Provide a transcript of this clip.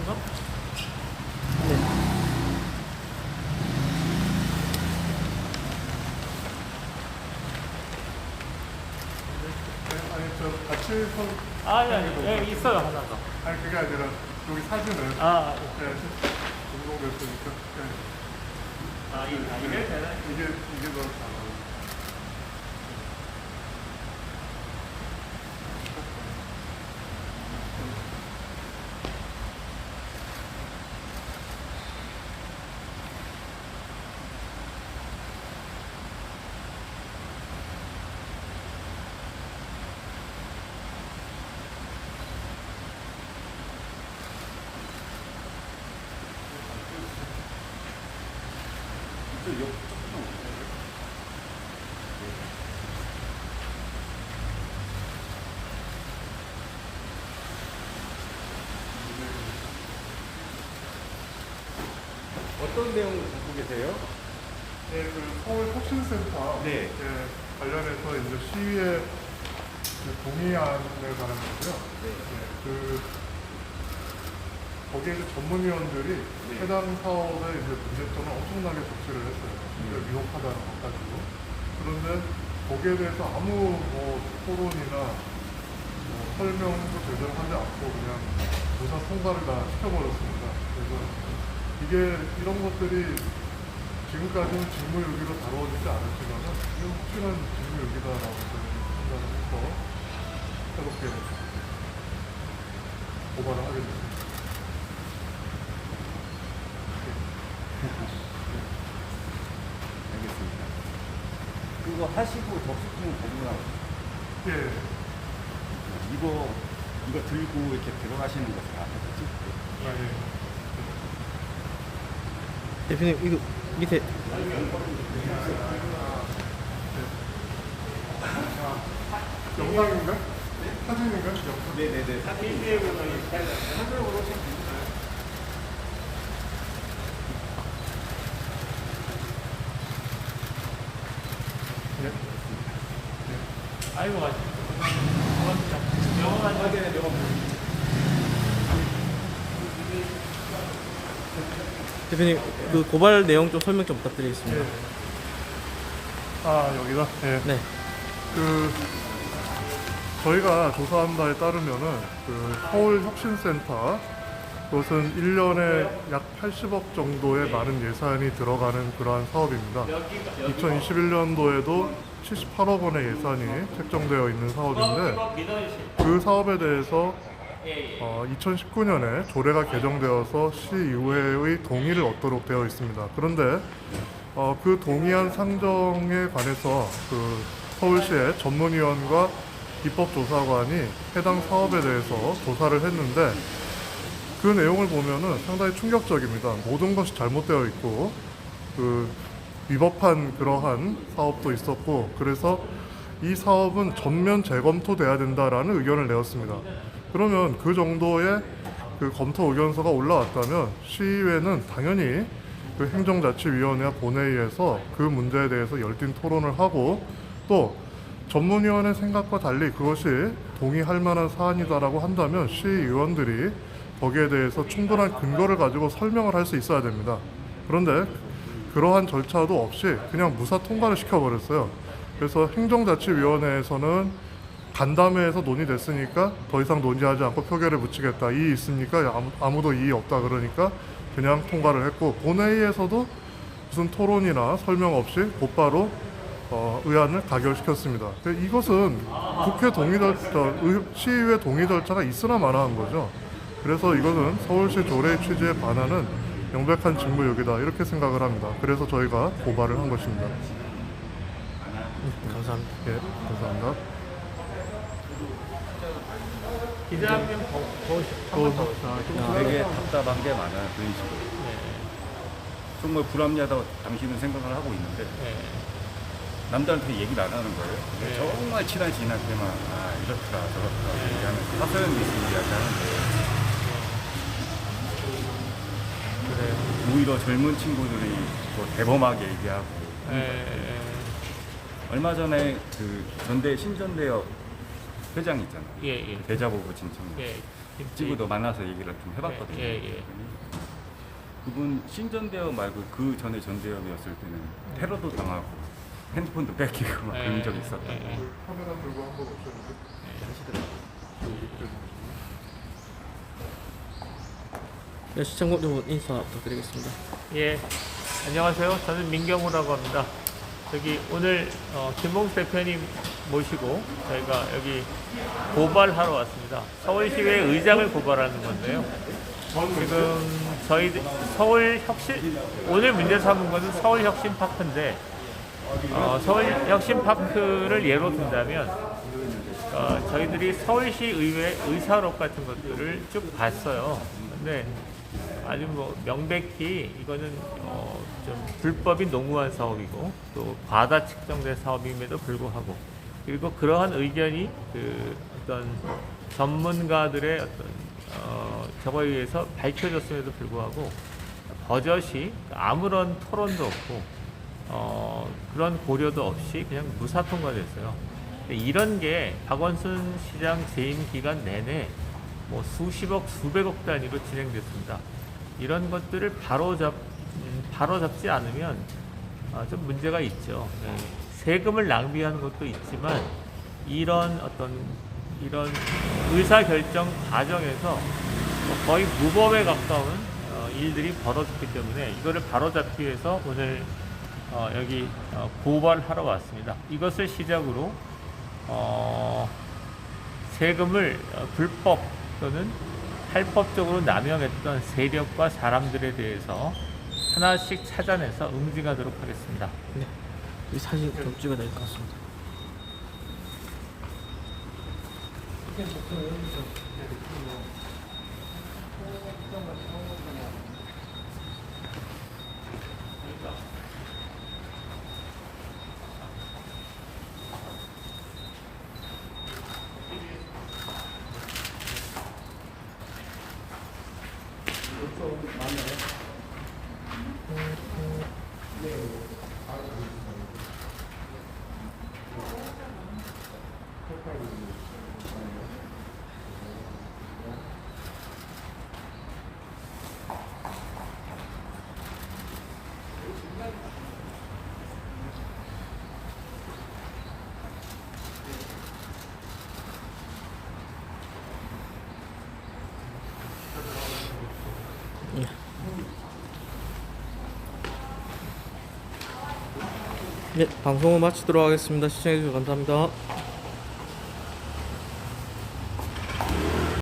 이건가? 네, 아니 저 같이 선 아, 아니, 아니, 예, 있어요, 하나 더. 아니 그게 아니라 여기 사진은 아, 네, 공동됐으니까 네. 아, 이, 아, 이게 되나? 이게 이게 더 잘. 어떤 내용을 갖고 계세요? 네, 그 서울 혁신센터 네. 예, 관련해서 이제 시위에 그 동의안에 관한 거고요. 네. 예, 그 거기에 이제 전문위원들이 네. 해당 사업에 이제 문제점을 엄청나게 적시를 했어요. 진짜 네. 위협하다는 것까지도. 그런데 거기에 대해서 아무 뭐 토론이나 뭐 설명도 제대로 하지 않고 그냥 무사 통과를 다 시켜버렸습니다. 그래서 이게 이런 것들이 지금까지는 직무유기로 다루어지지 않았지만 이게 확실한 직무유기다라고 저는 판단을 해서 새롭게 고발을 하게 됐습니다. 알겠습니다. 그거 하시고 접수증 가지고 나오세요. 예, 이거 이거 들고 이렇게 들어가시는 거다 하겠지? 아, 예. 대표님 이거 밑에 영상인가? 사진인가? 네네네. 예. 아이고, 맛있다. 명언 한 번. 대표님 그 고발 내용 좀 설명 좀 부탁드리겠습니다. 예. 아, 여기다? 예. 네. 그 저희가 조사한 바에 따르면은 그 서울혁신센터 그것은 1년에 약 80억 정도의 많은 예산이 들어가는 그러한 사업입니다. 2021년도에도 78억 원의 예산이 책정되어 있는 사업인데. 그 사업에 대해서. 어, 2019년에 조례가 개정되어서 시 의회의 동의를 얻도록 되어 있습니다. 그런데 어, 그 동의안 상정에 관해서 그 서울시의 전문위원과 입법조사관이 해당 사업에 대해서 조사를 했는데 그 내용을 보면은 상당히 충격적입니다. 모든 것이 잘못되어 있고 그 위법한 그러한 사업도 있었고 그래서 이 사업은 전면 재검토돼야 된다라는 의견을 내었습니다. 그러면 그 정도의 그 검토 의견서가 올라왔다면 시의회는 당연히 그 행정자치위원회와 본회의에서 그 문제에 대해서 열띤 토론을 하고 또 전문위원회 생각과 달리 그것이 동의할 만한 사안이다라고 한다면 시의원들이 거기에 대해서 충분한 근거를 가지고 설명을 할 수 있어야 됩니다. 그런데 그러한 절차도 없이 그냥 무사 통과를 시켜버렸어요. 그래서 행정자치위원회에서는 간담회에서 논의됐으니까 더 이상 논의하지 않고 표결에 붙이겠다. 이의 있습니까? 아무- 아무도 이의 없다 그러니까 그냥 통과를 했고 본회의에서도 무슨 토론이나 설명 없이 곧바로 어, 의안을 가결시켰습니다. 이것은 국회 동의 절차, 의- 시의회 동의 절차가 있으나 마나한 거죠. 그래서 이것은 서울시 조례 취지에 반하는 명백한 직무유기다 이렇게 생각을 합니다. 그래서 저희가 고발을 한 것입니다. 감사합니다. 예, 감사합니다. 한명 더, 더, 또, 한번 더. 아, 되게 답답한 게 많아요. 그런 식으로. 네, 정말 불합리하다고 당신은 생각을 하고 있는데 네. 남들한테 얘기를 안 하는 거예요. 네. 정말 친한 지인한테만 아 이렇더라 저렇더라 얘기하면서 사소한 미스 이야기하는데 그래요. 오히려 젊은 친구들이 또 대범하게 얘기하고 예, 얼마 전에 그 전대 신전대협 회장 있잖아요. 예, 예. 대자보고 진청. 예. 지구도 만나서 얘기를 좀 해봤거든요. 예, 예, 예. 그분 신전대업 말고 그 전에 전대업이었을 때는 테러도 당하고 핸드폰도 뺏기고 막 그런 적이 있었다. 예, 예. 카메라 들고 한번 오셨는데 네, 시청자 여러분 인사 부탁드리겠습니다. 예, 안녕하세요. 저는 민경우라고 합니다. 여기 오늘 어, 김봉수 대표님 모시고 저희가 여기 고발하러 왔습니다. 서울시의 의장을 고발하는 건데요. 지금 저희 서울 혁신 오늘 문제 삼은 것은 서울 혁신 파크인데 어, 서울 혁신 파크를 예로 든다면 어, 저희들이 서울시 의회 의사록 같은 것들을 쭉 봤어요. 근데 아주 뭐 명백히 이거는 어, 좀 불법인 농후한 사업이고 또 과다 측정된 사업임에도 불구하고 그리고 그러한 의견이 그 어떤 전문가들의 어떤 어, 저거에 의해서 밝혀졌음에도 불구하고 버젓이 아무런 토론도 없고 어, 그런 고려도 없이 그냥 무사 통과됐어요. 이런 게 박원순 시장 재임 기간 내내 뭐 수십억, 수백억 단위로 진행됐습니다. 이런 것들을 바로 잡, 음, 바로 잡지 않으면 아, 좀 문제가 있죠. 네. 세금을 낭비하는 것도 있지만 이런 어떤 이런 의사 결정 과정에서 뭐 거의 무법에 가까운 어, 일들이 벌어졌기 때문에 이거를 바로 잡기 위해서 오늘 어, 여기 어, 고발하러 왔습니다. 이것을 시작으로 어, 세금을 어, 불법 또는 탈법적으로 남용했던 세력과 사람들에 대해서 하나씩 찾아내서 응징하도록 하겠습니다. 네, 이 사진 좀 찍어야 될 것 같습니다. 네, 방송을 마치도록 하겠습니다. 시청해주셔서 감사합니다.